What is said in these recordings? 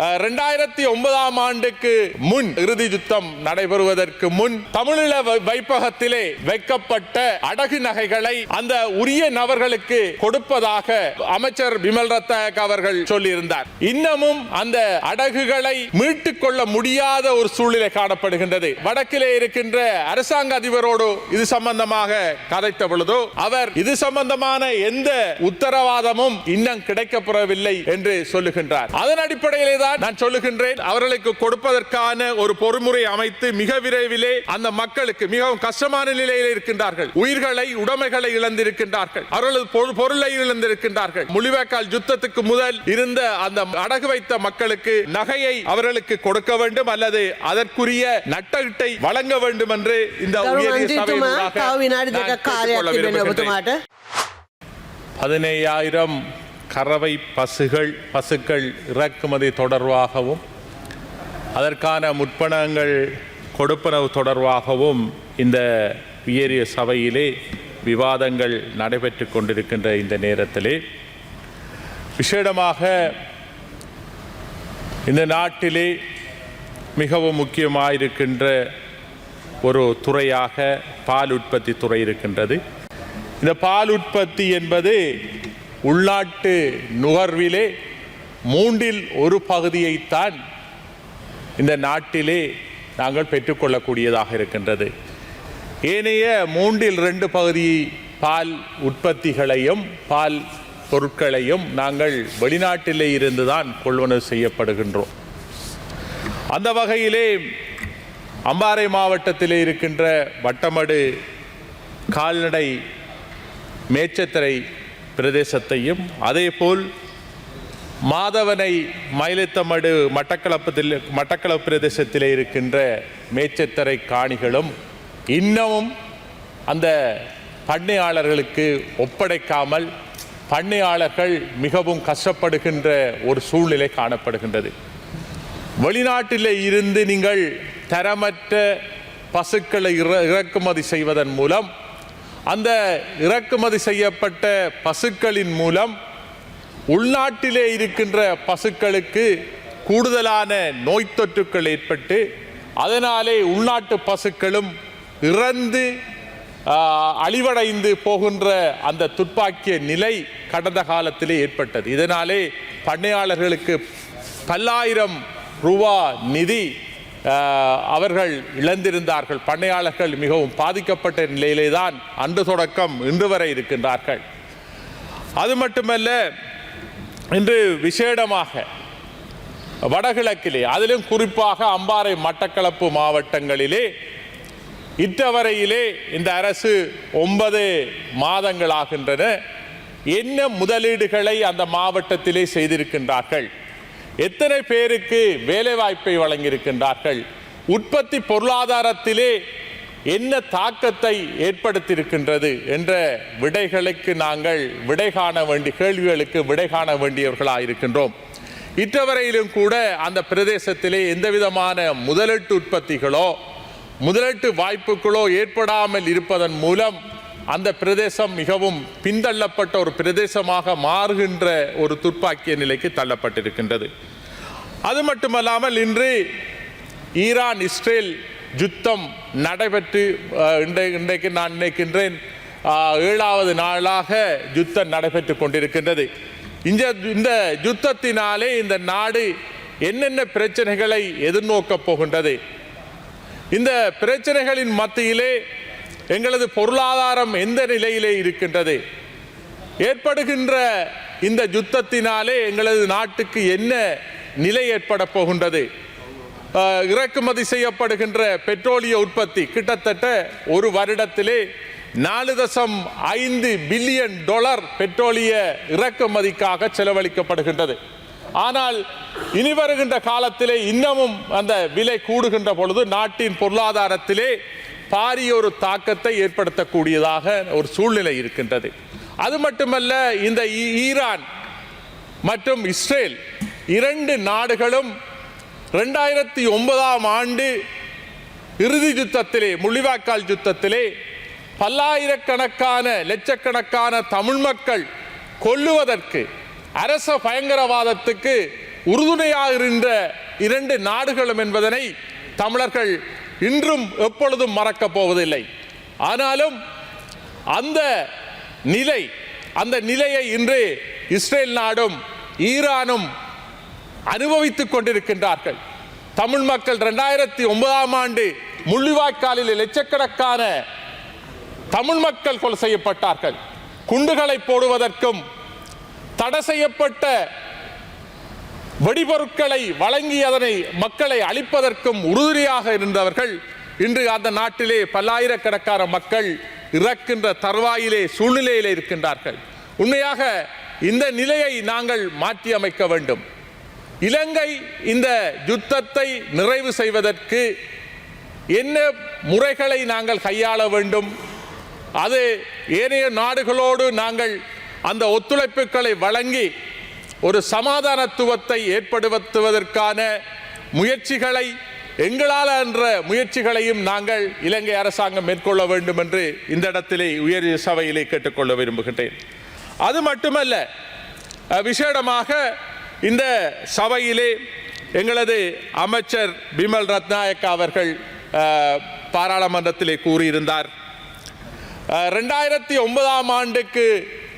ரெண்டாயிரத்தி ஒன்பதாம் ஆண்டுக்கு முன் இறுதி யுத்தம் நடைபெறுவதற்கு முன் தமிழீழ வைப்பகத்திலே வைக்கப்பட்ட அடகு நகைகளை அந்த உரிய நபர்களுக்கு கொடுப்பதாக அமைச்சர் விமல் ரத்நாயக் அவர்கள் சொல்லியிருந்தார். இன்னமும் அந்த அடகுகளை மீட்டுக் கொள்ள முடியாத ஒரு சூழ்நிலை காணப்படுகின்றது. வடக்கிலே இருக்கின்ற அரசாங்க அதிபரோடு இது சம்பந்தமாக கதைத்த பொழுதோ அவர் இது சம்பந்தமான எந்த உத்தரவாதமும் இன்னும் கிடைக்கப்பெறவில்லை என்று சொல்லுகின்றார். அதன் அடிப்படையிலே அதனால்தான் நான் சொல்லுகின்றேன் அவர்களுக்கு கொடுப்பதற்கான ஒரு பொறுமுறை அமைத்து மிக விரைவிலே அந்த மக்களுக்கு மிகவும் கஷ்டமான நிலையில் இருக்கின்றார்கள். உயிர்களை உடைமைகளை இழந்திருக்கின்றார்கள். அவர்களது பொருளை இழந்திருக்கின்றார்கள். முள்ளிவாய்க்கால் யுத்தத்துக்கு முதல் இருந்த அந்த அடகு வைத்த மக்களுக்கு நகையை அவர்களுக்கு கொடுக்க வேண்டும் அல்லது அதற்குரிய நட்டகிட்டை வழங்க வேண்டும் என்று இந்த பதினேழாயிரம் கறவை பசுகள் பசுக்கள் இறக்குமதி தொடர்பாகவும் அதற்கான முற்பணங்கள் கொடுப்பனவு தொடர்பாகவும் இந்த உயரிய சபையிலே விவாதங்கள் நடைபெற்று கொண்டிருக்கின்ற இந்த நேரத்திலே. விசேடமாக இந்த நாட்டிலே மிகவும் முக்கியமாயிருக்கின்ற ஒரு துறையாக பால் உற்பத்தி துறை இருக்கின்றது. இந்த பால் உற்பத்தி என்பது உள்நாட்டு நுகர்விலே மூன்றில் ஒரு பகுதியைத்தான் இந்த நாட்டிலே நாங்கள் பெற்றுக்கொள்ளக்கூடியதாக இருக்கின்றது. ஏனைய மூன்றில் ரெண்டு பகுதி பால் உற்பத்திகளையும் பால் பொருட்களையும் நாங்கள் வெளிநாட்டிலே இருந்துதான் கொள்வனவு செய்யப்படுகின்றோம். அந்த வகையிலே அம்பாறை மாவட்டத்திலே இருக்கின்ற வட்டமடு கால்நடை மேச்சத்திரை பிரதேசத்தையும் அதேபோல் மாதவனை மயிலத்தமடு மட்டக்களப்பத்தில் மட்டக்களப்பு பிரதேசத்திலே இருக்கின்ற மேச்சத்தரை காணிகளும் இன்னமும் அந்த பண்ணையாளர்களுக்கு ஒப்படைக்காமல் பண்ணையாளர்கள் மிகவும் கஷ்டப்படுகின்ற ஒரு சூழ்நிலை காணப்படுகின்றது. வெளிநாட்டில் இருந்து நீங்கள் தரமற்ற பசுக்களை இற- இறக்குமதி செய்வதன் மூலம் அந்த இறக்குமதி செய்யப்பட்ட பசுக்களின் மூலம் உள்நாட்டிலே இருக்கின்ற பசுக்களுக்கு கூடுதலான நோய் தொற்றுக்கள் ஏற்பட்டு அதனாலே உள்நாட்டு பசுக்களும் இறந்து அழிவடைந்து போகின்ற அந்த துப்பாக்கிய நிலை கடந்த காலத்திலே ஏற்பட்டது. இதனாலே பண்ணையாளர்களுக்கு பல்லாயிரம் ரூபா நிதி அவர்கள் இழந்திருந்தார்கள். பண்ணையாளர்கள் மிகவும் பாதிக்கப்பட்ட நிலையிலே தான் அன்று தொடக்கம் இன்று வரை இருக்கின்றார்கள். அது மட்டுமல்ல இன்று விசேடமாக வடகிழக்கிலே அதிலும் குறிப்பாக அம்பாறை மட்டக்களப்பு மாவட்டங்களிலே இத்தவரையிலே இந்த அரசு ஒன்பது மாதங்கள் ஆகின்றன என்ன முதலீடுகளை அந்த மாவட்டத்திலே செய்திருக்கின்றார்கள்? எத்தனை பேருக்கு வேலைவாய்ப்பை வழங்கியிருக்கின்றார்கள்? உற்பத்தி பொருளாதாரத்திலே என்ன தாக்கத்தை ஏற்படுத்தியிருக்கின்றது என்ற விடைகளுக்கு நாங்கள் விடை காண வேண்டிய கேள்விகளுக்கு விடை காண வேண்டியவர்களாக இருக்கின்றோம் இற்றவரையிலும் கூட அந்த பிரதேசத்திலே எந்த விதமான முதலீட்டு உற்பத்திகளோ முதலீட்டு வாய்ப்புகளோ ஏற்படாமல் இருப்பதன் மூலம் அந்த பிரதேசம் மிகவும் பின்தள்ளப்பட்ட ஒரு பிரதேசமாக மாறுகின்ற ஒரு துப்பாக்கிய நிலைக்கு தள்ளப்பட்டிருக்கின்றது. அது மட்டுமல்லாமல் இன்று ஈரான் இஸ்ரேல் யுத்தம் நடைபெற்று இன்றை- இன்றைக்கு நான் நினைக்கின்றேன் ஏழாவது நாளாக யுத்தம் நடைபெற்று கொண்டிருக்கின்றது. இந்த இந்த யுத்தத்தினாலே இந்த நாடு என்னென்ன பிரச்சனைகளை எதிர்நோக்கப் போகின்றது? இந்த பிரச்சனைகளின் மத்தியிலே எங்களது பொருளாதாரம் எந்த நிலையிலே இருக்கின்றது? ஏற்படுகின்ற இந்த யுத்தத்தினாலே எங்களது நாட்டுக்கு என்ன நிலை ஏற்பட போகின்றது? இறக்குமதி செய்யப்படுகின்ற பெட்ரோலிய உற்பத்தி கிட்டத்தட்ட ஒரு வருடத்திலே நாலு தசம் ஐந்து பில்லியன் டாலர் பெட்ரோலிய இறக்குமதிக்காக செலவழிக்கப்படுகின்றது. ஆனால் இனி வருகின்ற காலத்திலே இன்னமும் அந்த விலை கூடுகின்ற பொழுது நாட்டின் பொருளாதாரத்திலே பாரிய ஒரு தாக்கத்தை ஏற்படுத்தக்கூடியதாக ஒரு சூழ்நிலை இருக்கின்றது. அது மட்டுமல்ல இந்த ஈரான் மற்றும் இஸ்ரேல் இரண்டு நாடுகளும் ரெண்டாயிரத்தி ஒன்பதாம் ஆண்டு இறுதி யுத்தத்திலே முள்ளிவாய்க்கால் யுத்தத்திலே பல்லாயிரக்கணக்கான லட்சக்கணக்கான தமிழ் மக்கள் கொல்லுவதற்கு அரச பயங்கரவாதத்துக்கு உறுதுணையாக இருந்த இரண்டு நாடுகளும் என்பதனை தமிழர்கள் இன்றும் எப்பொழுதும் மறக்கப் போவதில்லை. ஆனாலும் அந்த நிலை அந்த நிலையை இன்று இஸ்ரேல் நாடும் ஈரானும் அனுபவித்துக் கொண்டிருக்கின்றார்கள். தமிழ் மக்கள் இரண்டாயிரத்தி ஒன்பதாம் ஆண்டு முள்ளிவாய்க்காலில் லட்சக்கணக்கான தமிழ் மக்கள் கொலை செய்யப்பட்டார்கள். குண்டுகளை போடுவதற்கும் தடை செய்யப்பட்ட வெடிபொருட்களை வழங்கி அதனை மக்களை அழிப்பதற்கும் உறுதுணையாக இருந்தவர்கள் இன்று அந்த நாட்டிலே பல்லாயிரக்கணக்கான மக்கள் இறக்கின்ற தருவாயிலே சூழ்நிலையிலே இருக்கின்றார்கள். உண்மையாக இந்த நிலையை நாங்கள் மாற்றி அமைக்க வேண்டும். இலங்கை இந்த யுத்தத்தை நிறைவு செய்வதற்கு என்ன முறைகளை நாங்கள் கையாள வேண்டும்? அது ஏனைய நாடுகளோடு நாங்கள் அந்த ஒத்துழைப்புகளை வழங்கி ஒரு சமாதானத்துவத்தை ஏற்படுத்துவதற்கான முயற்சிகளை எங்களால் என்ற முயற்சிகளையும் நாங்கள் இலங்கை அரசாங்கம் மேற்கொள்ள வேண்டும் என்று இந்த இடத்திலே உயர் சபையிலே கேட்டுக்கொள்ள விரும்புகின்றேன். அது மட்டுமல்ல விசேடமாக இந்த சபையிலே எங்களது அமைச்சர் பிமல் ரத்நாயக்கா அவர்கள் பாராளுமன்றத்திலே கூறியிருந்தார். ரெண்டாயிரத்தி ஒன்பதாம் ஆண்டுக்கு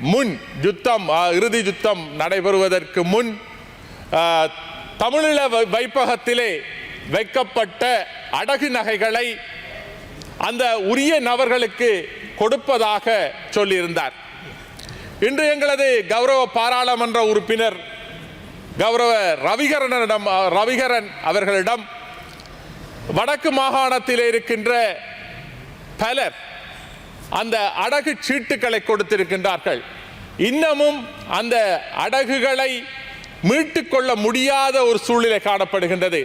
முன் யுத்தம் இறுதி யுத்தம் நடைபெறுவதற்கு முன் தமிழீழ வை- வைப்பகத்திலே வைக்கப்பட்ட அடகு நகைகளை அந்த உரிய நபர்களுக்கு கொடுப்பதாக சொல்லியிருந்தார். இன்று எங்களது கௌரவ பாராளுமன்ற உறுப்பினர் கௌரவ ரவிகரனிடம் ரவிகரன் அவர்களிடம் வடக்கு மாகாணத்தில் இருக்கின்ற பலர் அந்த அடகு சீட்டுகளை கொடுத்திருக்கின்றார்கள். இன்னமும் அந்த அடகுகளை மீட்டுக்கொள்ள முடியாத ஒரு சூழ்நிலை காணப்படுகின்றது.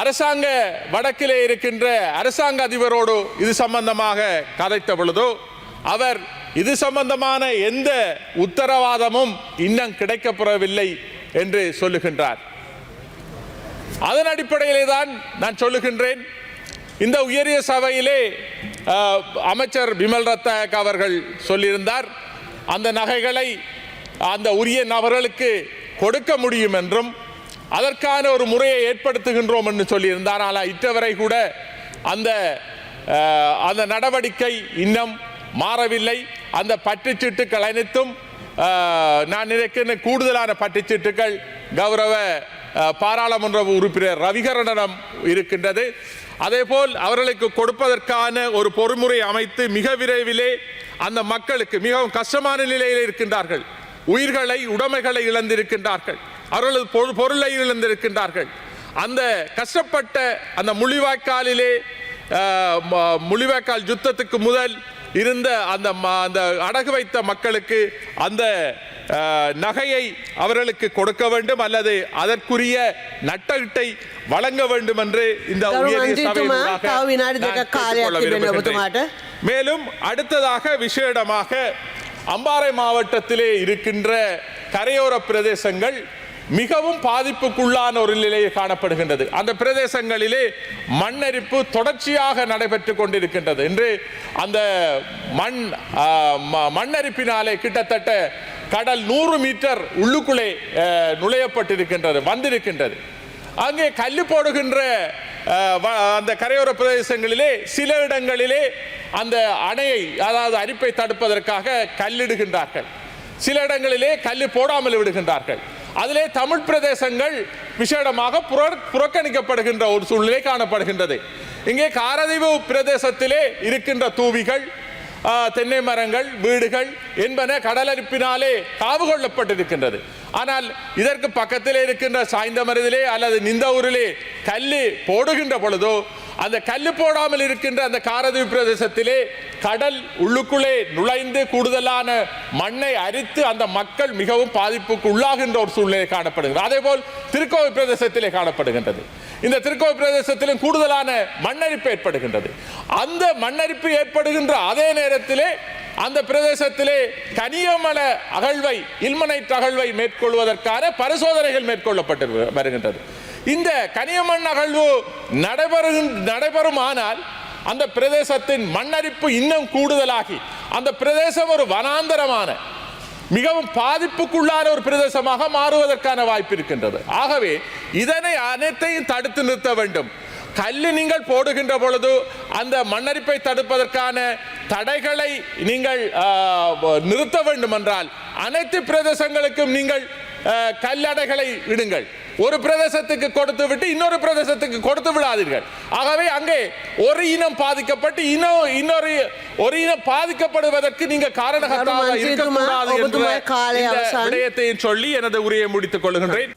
அரசாங்க வடக்கிலே இருக்கின்ற அரசாங்க அதிபரோடு இது சம்பந்தமாக கதைத்த பொழுதோ அவர் இது சம்பந்தமான எந்த உத்தரவாதமும் இன்னும் கிடைக்கப்பெறவில்லை என்று சொல்லுகின்றார். அதன் அடிப்படையிலே தான் நான் சொல்லுகின்றேன். இந்த உயரிய சபையிலே அமைச்சர் பிமல் ரத்தாயக் அவர்கள் சொல்லியிருந்தார் அந்த நகைகளை அந்த உரிய நபர்களுக்கு கொடுக்க முடியும் என்றும் அதற்கான ஒரு முறையை ஏற்படுத்துகின்றோம் என்று சொல்லியிருந்தார். ஆனால் இற்றவரை கூட அந்த அந்த நடவடிக்கை இன்னும் மாறவில்லை. அந்த பட்டுச்சீட்டுக்கள் அனைத்தும் நான் நினைக்கிற கூடுதலான பட்டுச்சீட்டுக்கள் கௌரவ பாராளுமன்ற உறுப்பினர் ரவிகரனிடம் இருக்கின்றது. அதேபோல் அவர்களுக்கு கொடுப்பதற்கான ஒரு பொறுமுறை அமைத்து மிக விரைவிலே அந்த மக்களுக்கு மிகவும் கஷ்டமான நிலையில் இருக்கின்றார்கள். உயிர்களை உடைமைகளை இழந்திருக்கின்றார்கள். அவர்களது பொரு- பொருளை இழந்திருக்கின்றார்கள். அந்த கஷ்டப்பட்ட அந்த முள்ளிவாய்க்காலிலே அஹ், முள்ளிவாய்க்கால் யுத்தத்துக்கு முதல் இருந்த அந்த ம- அந்த அடகு வைத்த மக்களுக்கு அந்த நகையை அவர்களுக்கு கொடுக்க வேண்டும் அல்லது அதற்குரிய நட்டீட்டை வழங்க வேண்டும் என்று இந்த மேலும் அடுத்ததாக விசேடமாக அம்பாறை மாவட்டத்திலே இருக்கின்ற கரையோர பிரதேசங்கள் மிகவும் பாதிப்புக்குள்ளான ஒரு நிலையை காணப்படுகின்றது. அந்த பிரதேசங்களிலே மண்ணரிப்பு தொடர்ச்சியாக நடைபெற்று கொண்டிருக்கின்றது. என்று அந்த மண் மண்ணரிப்பினாலே கிட்டத்தட்ட கடல் நூறு மீட்டர் உள்ளுக்குள்ளே நுழையப்பட்டிருக்கின்றது வந்திருக்கின்றது. அங்கே கல்லு போடுகின்ற வ- அந்த கரையோர பிரதேசங்களிலே சில இடங்களிலே அந்த அணையை அதாவது அரிப்பை தடுப்பதற்காக கல்லிடுகின்றார்கள். சில இடங்களிலே கல் போடாமல் விடுகின்றார்கள். அதிலே தமிழ் பிரதேசங்கள் விசேடமாக புற- புறக்கணிக்கப்படுகின்ற ஒரு சூழ்நிலை காணப்படுகின்றது. இங்கே காரதீவு பிரதேசத்திலே இருக்கின்ற தூவிகள் தென்னை மரங்கள் வீடுகள் என்பன கடலரிப்பினாலே காவு கொள்ளப்பட்டிருக்கின்றது. ஆனால் இதற்கு பக்கத்திலே இருக்கின்ற சாய்ந்த மருதிலே அல்லது நிந்தவூரிலே கல்லு போடுகின்ற பொழுதோ அந்த கல்லு போடாமல் இருக்கின்ற அந்த காரதீவு பிரதேசத்திலே கடல் உள்ளுக்குள்ளே நுழைந்து கூடுதலான மண்ணை அரித்து அந்த மக்கள் மிகவும் பாதிப்புக்கு உள்ளாகின்ற ஒரு சூழ்நிலை காணப்படுகிறது. அதேபோல் திருக்கோவில் பிரதேசத்திலே காணப்படுகின்றது. இந்த திருக்கோவில் பிரதேசத்திலும் கூடுதலான மண்ணரிப்பு ஏற்படுகின்றது. அந்த மண்ணரிப்பு ஏற்படுகின்ற அதே நேரத்திலே அந்த பிரதேசத்திலே கனியமல அகழ்வை இல்மனைட் அகழ்வை மேற்கொள்வதற்கான பரிசோதனைகள் மேற்கொள்ளப்பட்டு வருகின்றது. இந்த கனியமண் அகழ்வு நடைபெறும் நடைபெறுமானால் அந்த பிரதேசத்தின் மண்ணரிப்பு இன்னும் கூடுதலாகி அந்த பிரதேசம் ஒரு வனாந்தரமான மிகவும் பாதிப்புக்குள்ளான ஒரு பிரதேசமாக மாறுவதற்கான வாய்ப்பு இருக்கின்றது. ஆகவே இதனை அனைத்தையும் தடுத்து நிறுத்த வேண்டும். கல்லு நீங்கள் போடுகின்ற பொழுது அந்த மண்ணரிப்பை தடுப்பதற்கான தடைகளை நீங்கள் நிறுத்த வேண்டும் என்றால் அனைத்து பிரதேசங்களுக்கும் நீங்கள் கல்லடைகளை இடுங்கள். ஒரு பிரதேசத்துக்கு கொடுத்து விட்டு இன்னொரு பிரதேசத்துக்கு கொடுத்து விடாதீர்கள். ஆகவே அங்கே ஒரு இனம் பாதிக்கப்பட்டு இன்னும் இன்னொரு ஒரு இனம் பாதிக்கப்படுவதற்கு நீங்க காரணகர்த்தாக கருமாஞ்சி இருக்கக்கூடாது என்ற. விடயத்தையும் சொல்லி எனது உரையை முடித்துக் கொள்கின்றேன்